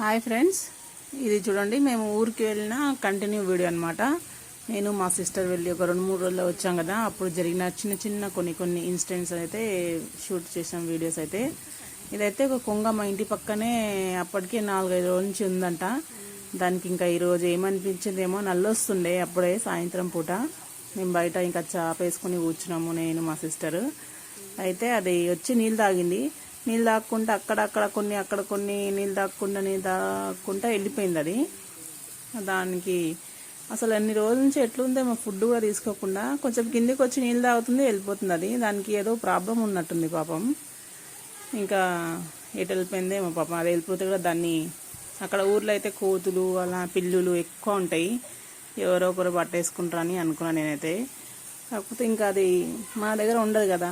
Hi friends. ఇది చూడండి మేము ఊరికి వెళ్ళిన కంటిన్యూ వీడియో అనమాట నేను మా సిస్టర్ వెళ్ళి ఒక రెండు మూడు రోజుల్లో వచ్చాం కదా అప్పుడు జరిగిన చిన్న చిన్న కొన్ని కొన్ని ఇన్సిడెంట్స్ అయితే షూట్ చేసాం వీడియోస్ అయితే. ఇదైతే ఒక కొంగ మా ఇంటి పక్కనే అప్పటికే నాలుగైదు రోజుల నుంచి ఉందంట. దానికి ఇంకా ఈరోజు ఏమనిపించిందేమో నల్లొస్తుండే అప్పుడే సాయంత్రం పూట. మేము బయట ఇంకా చాప వేసుకుని కూర్చున్నాము నేను మా సిస్టర్. అయితే అది వచ్చి నీళ్ళు తాగింది. నీళ్ళు తాక్కుంటే అక్కడక్కడ కొన్ని అక్కడ కొన్ని నీళ్ళు దాక్కుండా నీళ్ళు దాక్కుంటా వెళ్ళిపోయింది అది. దానికి అసలు అన్ని రోజుల నుంచి ఎట్లుందేమో ఫుడ్ కూడా తీసుకోకుండా కొంచెం కిందికి వచ్చి నీళ్ళు తాగుతుంది వెళ్ళిపోతుంది అది. దానికి ఏదో ప్రాబ్లం ఉన్నట్టుంది పాపం. ఇంకా ఎటు వెళ్ళిపోయిందేమో పాపం. అది వెళ్ళిపోతే కూడా దాన్ని అక్కడ ఊర్లో అయితే కోతులు అలా పిల్లులు ఎక్కువ ఉంటాయి. ఎవరో ఒకరు పట్టేసుకుంటారని అనుకున్నాను నేనైతే. కాకపోతే ఇంకా అది మా దగ్గర ఉండదు కదా.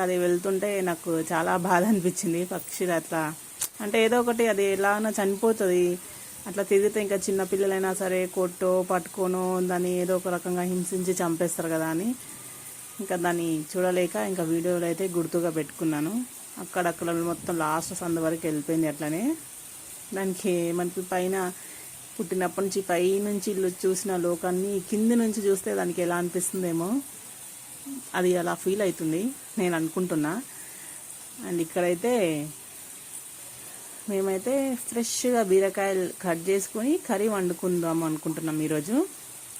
అది వెళ్తుంటే నాకు చాలా బాధ అనిపించింది. పక్షి అట్లా అంటే ఏదో ఒకటి అది ఎలాగైనా చనిపోతుంది. అట్లా తిరిగితే ఇంకా చిన్న పిల్లలైనా సరే కొట్టో పట్టుకోనో దాన్ని ఏదో ఒక రకంగా హింసించి చంపేస్తారు కదా అని. ఇంకా దాన్ని చూడలేక ఇంకా వీడియోలో అయితే గుర్తుగా పెట్టుకున్నాను. అక్కడక్కడ మొత్తం లాస్ట్ సంద వరకు వెళ్ళిపోయింది అట్లనే. దానికి మనకి పైన పుట్టినప్పటి నుంచి పై నుంచి ఇల్లు చూసిన లోకాన్ని కింది నుంచి చూస్తే దానికి ఎలా అనిపిస్తుందేమో. అది అలా ఫీల్ అవుతుంది నేను అనుకుంటున్నా. అండ్ ఇక్కడైతే మేమైతే ఫ్రెష్గా బీరకాయలు కట్ చేసుకొని కర్రీ వండుకుందాం అనుకుంటున్నాం ఈరోజు.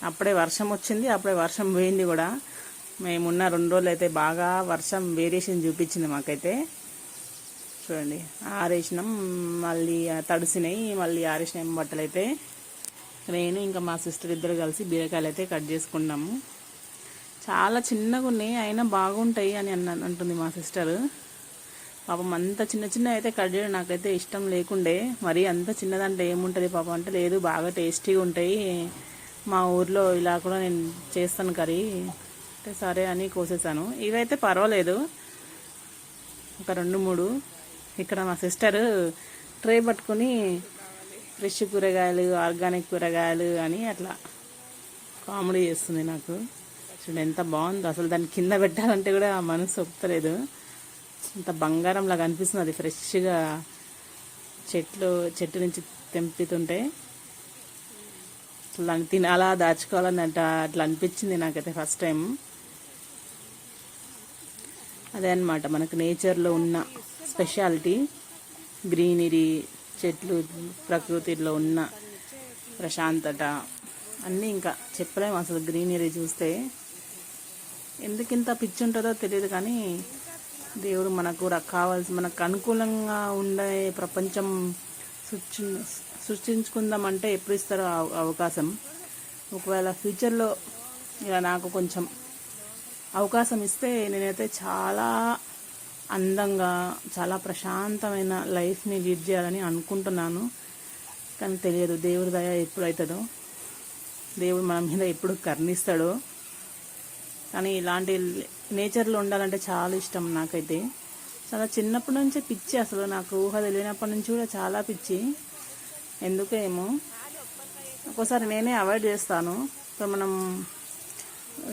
అప్పుడే వర్షం వచ్చింది అప్పుడే వర్షం పోయింది కూడా. మేమున్న రెండు రోజులు అయితే బాగా వర్షం వేరియేషన్ చూపించింది మాకైతే. చూడండి ఆరేసినాం మళ్ళీ తడిసినాయి మళ్ళీ ఆరేసినాయి బట్టలు అయితే నేను ఇంకా మా సిస్టర్ ఇద్దరు కలిసి బీరకాయలు అయితే కట్ చేసుకున్నాము. చాలా చిన్నగా ఉన్నాయి అయినా బాగుంటాయి అని అన్న అంటుంది మా సిస్టర్. పాపం అంత చిన్న చిన్న అయితే కట్ చేయడం నాకైతే ఇష్టం లేకుండే. మరి అంత చిన్నదంటే ఏముంటుంది పాపం? అంటే లేదు బాగా టేస్టీగా ఉంటాయి. మా ఊర్లో ఇలా కూడా నేను చేస్తాను కర్రీ. అంటే సరే అని కోసేసాను. ఇవైతే పర్వాలేదు. ఒక రెండు మూడు. ఇక్కడ మా సిస్టర్ ట్రే పట్టుకొని ఫ్రెష్ కూరగాయలు ఆర్గానిక్ కూరగాయలు అని అట్లా కామెడీ చేస్తుంది నాకు. చూడండి ఎంత బాగుందో. అసలు దాన్ని కింద పెట్టాలంటే కూడా మనసు ఒప్పుతలేదు అంత బంగారంలాగా అనిపిస్తుంది అది ఫ్రెష్గా చెట్లు చెట్టు నుంచి తెంపుతుంటే. అసలు దాన్ని తినాలా దాచుకోవాలని అంట అట్లా అనిపించింది నాకైతే ఫస్ట్ టైం. అదే అనమాట మనకు నేచర్లో ఉన్న స్పెషాలిటీ గ్రీనరీ చెట్లు ప్రకృతిలో ఉన్న ప్రశాంతత అన్నీ ఇంకా చెప్పలేము అసలు గ్రీనరీ చూస్తే ఎందుకు ఇంత పిచ్చి ఉంటుందో తెలియదు కానీ దేవుడు మనకు కావాల్సి మనకు అనుకూలంగా ఉండే ప్రపంచం సృష్టి సృష్టించుకుందామంటే ఎప్పుడు ఇస్తారో అవకాశం. ఒకవేళ ఫ్యూచర్లో ఇక నాకు కొంచెం అవకాశం ఇస్తే నేనైతే చాలా అందంగా చాలా ప్రశాంతమైన లైఫ్ని లీడ్ చేయాలని అనుకుంటున్నాను. కానీ తెలియదు దేవుడి దయ ఎప్పుడు అవుతుందో దేవుడు మన మీద ఎప్పుడు కర్ణిస్తాడో. కానీ ఇలాంటి నేచర్లో ఉండాలంటే చాలా ఇష్టం నాకైతే. చాలా చిన్నప్పటి నుంచే పిచ్చి అసలు. నాకు ఊహ తెలియనప్పటి నుంచి కూడా చాలా పిచ్చి. ఎందుకేమో ఏమో. ఒక్కోసారి నేనే అవాయిడ్ చేస్తాను. ఇప్పుడు మనం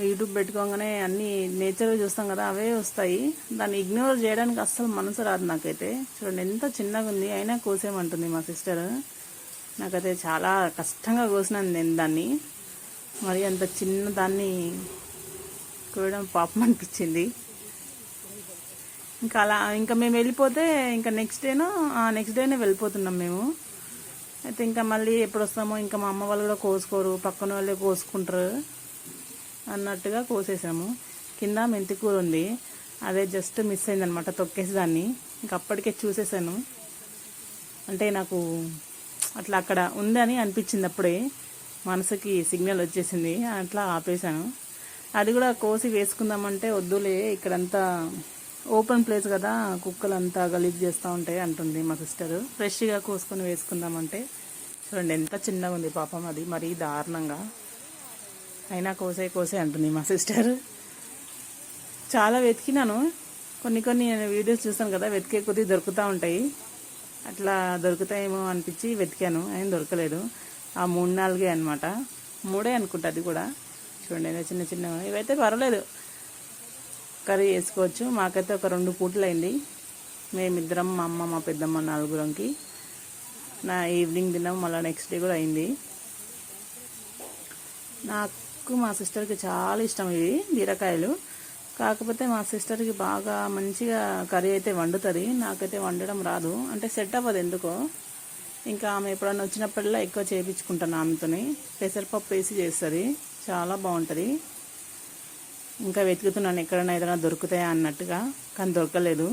యూట్యూబ్ పెట్టుకోగానే అన్ని నేచర్ చూస్తాం కదా అవే వస్తాయి. దాన్ని ఇగ్నోర్ చేయడానికి అస్సలు మనసు రాదు నాకైతే. చూడండి ఎంత చిన్నగా ఉంది. అయినా కోసేమంటుంది మా సిస్టర్. నాకైతే చాలా కష్టంగా కోసినాను నేను దాన్ని. మరి అంత చిన్న దాన్ని కోయడం పాపం అనిపించింది. ఇంకా అలా ఇంకా మేము వెళ్ళిపోతే ఇంకా నెక్స్ట్ డేనో నెక్స్ట్ డేనే వెళ్ళిపోతున్నాం మేము. అయితే ఇంకా మళ్ళీ ఎప్పుడు వస్తామో ఇంకా మా అమ్మ వాళ్ళు కూడా కోసుకోరు పక్కన వాళ్ళే కోసుకుంటారు అన్నట్టుగా కోసేసాము. కింద మెంతి కూర ఉంది. అదే జస్ట్ మిస్ అయిందనమాట తొక్కేసి దాన్ని ఇంకా అప్పటికే చూసేసాను. అంటే నాకు అట్లా అక్కడ ఉందని అనిపించింది అప్పుడే. మనసుకి సిగ్నల్ వచ్చేసింది. అట్లా ఆపేశాను. అది కూడా కోసి వేసుకుందామంటే వద్దులే ఇక్కడంతా ఓపెన్ ప్లేస్ కదా కుక్కలు అంతా గలీజ్ చేస్తూ ఉంటాయి అంటుంది మా సిస్టర్. ఫ్రెష్గా కోసుకొని వేసుకుందామంటే. చూడండి ఎంత చిన్నగా ఉంది పాపం అది మరీ దారుణంగా. అయినా కోసే కోసే అంటుంది మా సిస్టర్. చాలా వెతికినాను. కొన్ని కొన్ని నేను వీడియోస్ చూసాను కదా వెతికే కొద్దీ దొరుకుతూ ఉంటాయి. అట్లా దొరుకుతాయేమో అనిపించి వెతికాను అయినా దొరకలేదు. ఆ మూడు నాలుగే అనమాట మూడే అనుకుంటా అది కూడా. చూడండి ఏదో చిన్న చిన్న ఇవైతే పర్వాలేదు. కర్రీ వేసుకోవచ్చు మాకైతే ఒక రెండు పూటలు అయింది మేమిద్దరం మా అమ్మ మా పెద్దమ్మ నలుగురంకి. నా ఈవినింగ్ తిన్నాం మళ్ళీ నెక్స్ట్ డే కూడా అయింది. నాకు మా సిస్టర్కి చాలా ఇష్టం ఇవి బీరకాయలు. కాకపోతే మా సిస్టర్కి బాగా మంచిగా కర్రీ అయితే వండుతుంది. నాకైతే వండడం రాదు. అంటే సెట్ అవ్వదు ఎందుకో. ఇంకా ఆమె ఎప్పుడన్నా వచ్చినప్పుడల్లా ఎక్కువ చేయించుకుంటాను ఆమెతోని. పెసరపప్పు వేసి చేస్తుంది. చాలా బాగుంటుంది. ఇంకా వెతుకుతున్నాను ఎక్కడైనా ఏదైనా దొరుకుతాయా అన్నట్టుగా కానీ దొరకలేదు.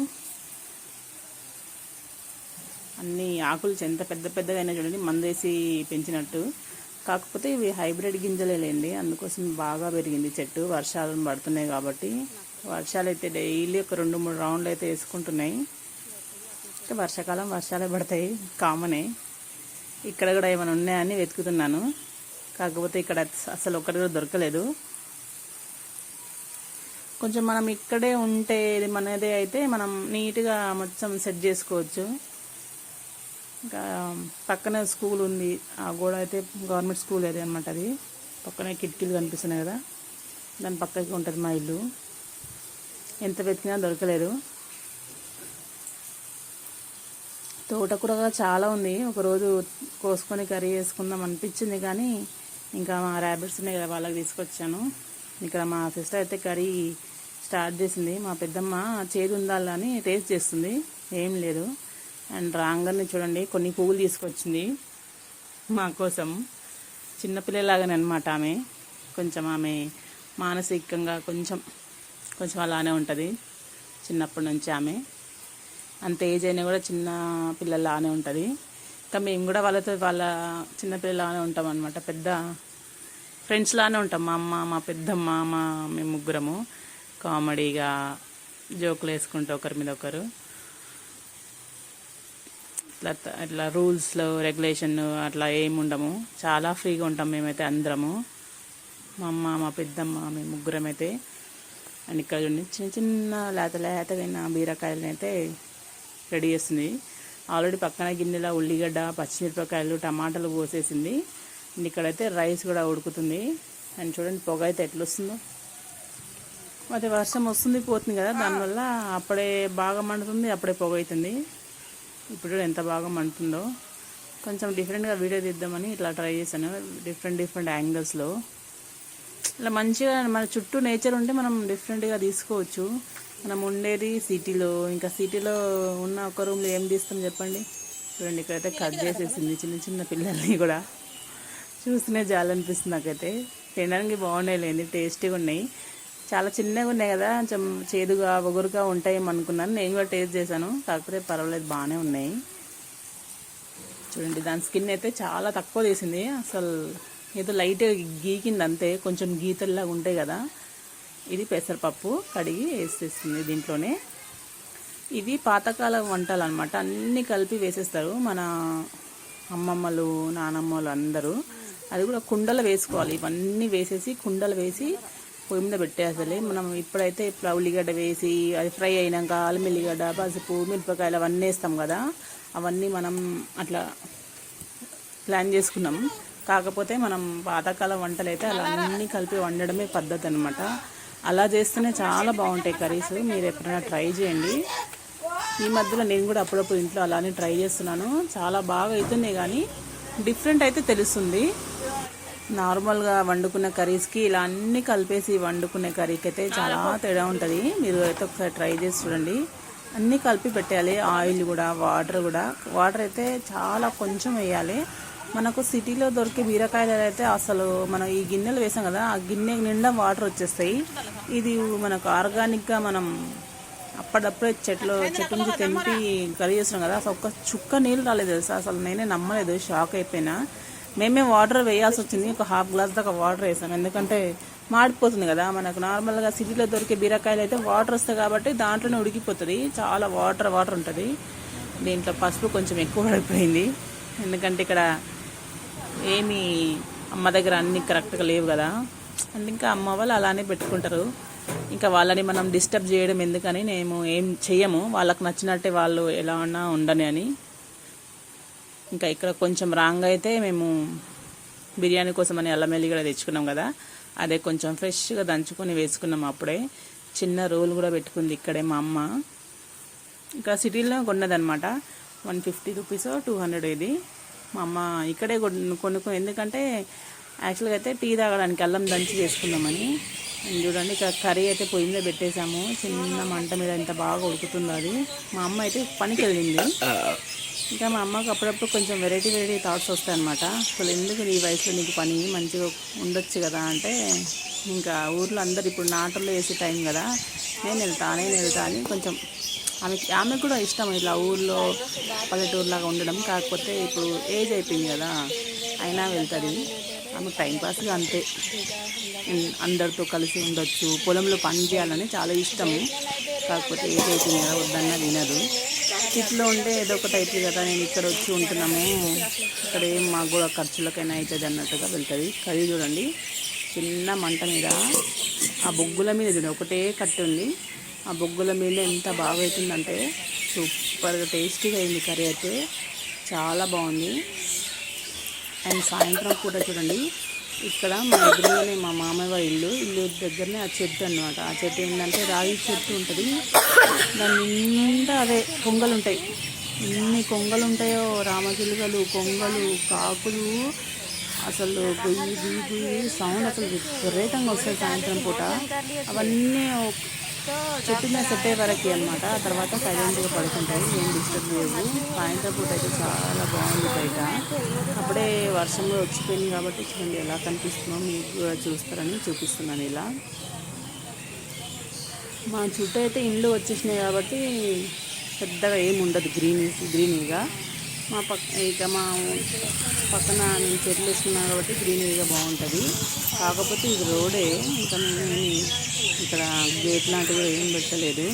అన్ని ఆకులు ఎంత పెద్ద పెద్దగా అయినా చూడండి మందేసి పెంచినట్టు. కాకపోతే ఇవి హైబ్రిడ్ గింజలే లేండి అందుకోసం బాగా పెరిగింది చెట్టు. వర్షాలు పడుతున్నాయి కాబట్టి. వర్షాలు అయితే డైలీ ఒక రెండు మూడు రౌండ్లు అయితే వేసుకుంటున్నాయి. అంటే వర్షాకాలం వర్షాలే పడతాయి కామనే. ఇక్కడ కూడా ఏమైనా ఉన్నాయని వెతుకుతున్నాను. కాకపోతే ఇక్కడ అసలు ఒకటి కూడా దొరకలేదు. కొంచెం మనం ఇక్కడే ఉంటే ఇది మనదే అయితే మనం నీట్గా మొత్తం సెట్ చేసుకోవచ్చు. ఇంకా పక్కనే స్కూల్ ఉంది. ఆ గోడ అయితే గవర్నమెంట్ స్కూల్ అది అనమాట అది. పక్కనే కిటికీలు కనిపిస్తున్నాయి కదా. దాని పక్కకి ఉంటుంది మా ఇల్లు. ఎంత వెతికినా దొరకలేదు. తోటకూర కూడా చాలా ఉంది. ఒకరోజు కోసుకొని కర్రీ చేసుకుందాం అనిపించింది కానీ ఇంకా మా ర్యాబిట్స్ ఉన్నాయి కదా వాళ్ళకి తీసుకొచ్చాను. ఇక్కడ మా సిస్టర్ అయితే కర్రీ స్టార్ట్ చేసింది. మా పెద్దమ్మ చేదు ఉండాలని అని టేస్ట్ చేస్తుంది. ఏం లేదు. అండ్ రాగానే చూడండి కొన్ని పువ్వులు తీసుకొచ్చింది మా కోసం. చిన్నపిల్లలాగానే అనమాట ఆమె. కొంచెం ఆమె మానసికంగా కొంచెం కొంచెం అలానే ఉంటుంది. చిన్నప్పటి నుంచి ఆమె. అంత ఏజ్ అయినా కూడా చిన్న పిల్లలానే ఉంటుంది. ఇంకా మేము కూడా వాళ్ళతో వాళ్ళ చిన్నపిల్లలానే ఉంటాం అనమాట పెద్ద ఫ్రెండ్స్ లానే ఉంటాం. మా అమ్మ మా పెద్దమ్మ మా మేము ముగ్గురము. కామెడీగా జోకులు వేసుకుంటూ ఒకరి మీద ఒకరు. ఇట్లా ఇట్లా రూల్స్లో రెగ్యులేషన్ అట్లా ఏమి ఉండము. చాలా ఫ్రీగా ఉంటాం మేమైతే అందరము. మా అమ్మ మా పెద్దమ్మ మేము ముగ్గురం అయితే అండ్ ఇక్కడ చూడండి చిన్న చిన్న లేత లేతగైన బీరకాయలను అయితే రెడీ చేస్తుంది. ఆల్రెడీ పక్కన గిన్నెలో ఉల్లిగడ్డ పచ్చిమిరపకాయలు టమాటాలు పోసేసింది ఇక్కడైతే రైస్ కూడా ఉడుకుతుంది. అండ్ చూడండి పొగ అయితే ఎట్లా వస్తుందో మరి వర్షం వస్తుంది పోతుంది కదా. దానివల్ల అప్పుడే బాగా మండుతుంది అప్పుడే పొగ అవుతుంది ఇప్పుడు ఎంత బాగా మండుతుందో. కొంచెం డిఫరెంట్గా వీడియో తీద్దామని ఇట్లా ట్రై చేశాను. డిఫరెంట్ డిఫరెంట్ యాంగిల్స్లో ఇలా మంచిగా మన చుట్టూ నేచర్ ఉంటే మనం డిఫరెంట్గా తీసుకోవచ్చు. మనం ఉండేది సిటీలో ఇంకా సిటీలో ఉన్న ఒక రూమ్లో ఏం తీస్తాం చెప్పండి? చూడండి ఇక్కడైతే కట్ చేసేసింది చిన్న చిన్న పిల్లల్ని కూడా. చూస్తూనే జాలనిపిస్తుంది నాకైతే. తినడానికి బాగున్నాయి లేని టేస్టీగా ఉన్నాయి. చాలా చిన్నగా ఉన్నాయి కదా కొంచెం చేదుగా ఒగురుగా ఉంటాయి అనుకున్నాను. నేను కూడా టేస్ట్ చేశాను. కాకపోతే పర్వాలేదు బాగానే ఉన్నాయి. చూడండి దాని స్కిన్ అయితే చాలా తక్కువ తీసింది. అసలు ఏదో లైట్ గీకింది అంతే. కొంచెం గీతల్లాగా ఉంటాయి కదా. ఇది పెసరపప్పు కడిగి వేసేస్తుంది దీంట్లోనే. ఇది పాతకాలం వంటలు అనమాట అన్నీ కలిపి వేసేస్తారు మన అమ్మమ్మలు నానమ్మలు అందరూ. అది కూడా కుండలు వేసుకోవాలి. ఇవన్నీ వేసేసి కుండలు వేసి పొయ్యి మీద పెట్టేయాలి. మనం ఇప్పుడైతే ఇప్పుడు ఉల్లిగడ్డ వేసి అది ఫ్రై అయినాక అల్లం ఎల్లిగడ్డ పసుపు మిరపకాయలు అవన్నీ వేస్తాం కదా. అవన్నీ మనం అట్లా ప్లాన్ చేసుకున్నాం. కాకపోతే మనం పాతకాలం వంటలు అయితే అలా అన్నీ కలిపి వండడమే పద్ధతి అనమాట అలా చేస్తేనే చాలా బాగుంటాయి కర్రీస్. మీరు ఎప్పుడైనా ట్రై చేయండి. ఈ మధ్యలో నేను కూడా అప్పుడప్పుడు ఇంట్లో అలానే ట్రై చేస్తున్నాను. చాలా బాగా అవుతున్నాయి కానీ డిఫరెంట్ అయితే తెలుస్తుంది. నార్మల్గా వండుకున్న కర్రీస్కి ఇలా అన్నీ కలిపేసి వండుకునే కర్రీకి అయితే చాలా తేడా ఉంటుంది. మీరు అయితే ఒకసారి ట్రై చేసి చూడండి. అన్నీ కలిపి పెట్టాలి ఆయిల్ కూడా వాటర్ కూడా. వాటర్ అయితే చాలా కొంచెం వేయాలి. మనకు సిటీలో దొరికే బీరకాయలు అయితే అసలు మనం ఈ గిన్నెలు వేసాం కదా ఆ గిన్నె నిండా వాటర్ వచ్చేస్తాయి. ఇది మనకు ఆర్గానిక్గా మనం అప్పుడప్పుడే చెట్లు చెట్టు నుంచి తెంపి కర్రీ చేస్తున్నాం కదా. అసలు ఒక్క చుక్క నీళ్ళు రాలేదు తెలుసా? అసలు నేనే నమ్మలేదు షాక్ అయిపోయినా. మేమే వాటర్ వేయాల్సి వచ్చింది ఒక హాఫ్ గ్లాస్ దాకా వాటర్ వేసాం. ఎందుకంటే మాడిపోతుంది కదా మనకు నార్మల్గా సిటీలో దొరికే బీరకాయలు అయితే వాటర్ వస్తాయి కాబట్టి దాంట్లోనే ఉడికిపోతుంది. చాలా వాటర్ వాటర్ ఉంటుంది. దీంట్లో పసుపు కొంచెం ఎక్కువ పడిపోయింది. ఎందుకంటే ఇక్కడ ఏమి అమ్మ దగ్గర అన్నీ కరెక్ట్గా లేవు కదా. అంటే ఇంకా అమ్మ వాళ్ళు అలానే పెట్టుకుంటారు. ఇంకా వాళ్ళని మనం డిస్టర్బ్ చేయడం ఎందుకని మేము ఏం చెయ్యము. వాళ్ళకి నచ్చినట్టే వాళ్ళు ఎలా ఉన్నా ఉండని అని. ఇంకా ఇక్కడ కొంచెం రాంగ్ అయితే మేము బిర్యానీ కోసం అని అల్లం కూడా తెచ్చుకున్నాం కదా. అదే కొంచెం ఫ్రెష్గా దంచుకొని వేసుకున్నాం అప్పుడే. చిన్న రోల్ కూడా పెట్టుకుంది ఇక్కడే మా అమ్మ. ఇక్కడ సిటీలో కొన్నదనమాట one fifty rupees two hundred ఇది మా అమ్మ ఇక్కడే కొనుక్కో ఎందుకంటే యాక్చువల్గా అయితే టీ తాగడానికి అల్లం దంచి చేసుకుందామని. చూడండి ఇక్కడ కర్రీ అయితే పొయ్యి మీద పెట్టేశాము. చిన్న మంట మీద ఎంత బాగా ఉడుకుతుంది అది. మా అమ్మ అయితే పనికి వెళ్ళింది. ఇంకా మా అమ్మకి అప్పుడప్పుడు కొంచెం వెరైటీ వెరైటీ థాట్స్ వస్తాయన్నమాట. అసలు ఎందుకు నీ వయసులో నీకు పని మంచిగా ఉండొచ్చు కదా అంటే ఇంకా ఊర్లో అందరు ఇప్పుడు నాటల్లో వేసే టైం కదా. నేను వెళ్తా నేను వెళ్తా అని కొంచెం ఆమె ఆమెకు కూడా ఇష్టం ఇట్లా ఊళ్ళో పల్లెటూరులాగా ఉండడం. కాకపోతే ఇప్పుడు ఏజ్ అయిపోయింది కదా అయినా వెళ్తుంది. ఆమె టైంపాస్గా అంతే. అందరితో కలిసి ఉండొచ్చు. పొలంలో పని చేయాలని చాలా ఇష్టము. కాకపోతే ఏజ్ అయిపోయింది కదా వద్దన్నా వినదు సిటీలో ఉంటే ఏదో ఒకటి అవుతుంది కదా నేను ఇక్కడ వచ్చి ఉంటున్నాము. ఇక్కడ ఏం మాకు కూడా ఖర్చులకైనా అవుతుంది అన్నట్టుగా వెళ్తుంది. కర్రీ చూడండి. చిన్న మంట మీద ఆ బొగ్గుల మీద చూడండి. ఒకటే కట్టి ఉంది ఆ బొగ్గుల మీద ఎంత బాగా అవుతుందంటే సూపర్గా టేస్టీగా అయింది కర్రీ అయితే. చాలా బాగుంది. అండ్ సాయంత్రం పూట చూడండి ఇక్కడ మా దగ్గరలోనే మా మామయ్య వాళ్ళ ఇల్లు ఇల్లు దగ్గరనే ఆ చెట్టు అన్నమాట. ఆ చెట్టు ఏంటంటే రాగి చెట్టు ఉంటుంది. దాని నిండా అదే కొంగలు ఉంటాయి. ఎన్ని కొంగలు ఉంటాయో రామచిలుకలు కొంగలు కాకులు అసలు గుయ్యి గుయ్యి గుయ్యి సౌండ్ అసలు విపరీతంగా వస్తాయి సాయంత్రం పూట. అవన్నీ చెట్టు మీద సెట్ అయ్యే వరకు అనమాట ఆ తర్వాత సైలెంట్గా పడుకుంటాయి ఏం డిస్టర్బ్ లేవు సాయంత్రం పూట అయితే చాలా బాగుంది బయట. అప్పుడే వర్షం కూడా వచ్చిపోయింది కాబట్టి చూడండి ఎలా కనిపిస్తుందో మీకు కూడా చూస్తారని చూపిస్తున్నాను ఇలా. మా చుట్టూ అయితే ఇండ్లు వచ్చేసినాయి కాబట్టి పెద్దగా ఏమి ఉండదు గ్రీన్ గ్రీనీగా మా పక్క ఇక మా పక్కన నేను చెట్లు వేసుకున్నాను కాబట్టి గ్రీనరీగా బాగుంటుంది. కాకపోతే ఇది రోడే ఇంకా మేము ఇక్కడ గేట్ లాంటివి కూడా ఏం పెట్టలేదు.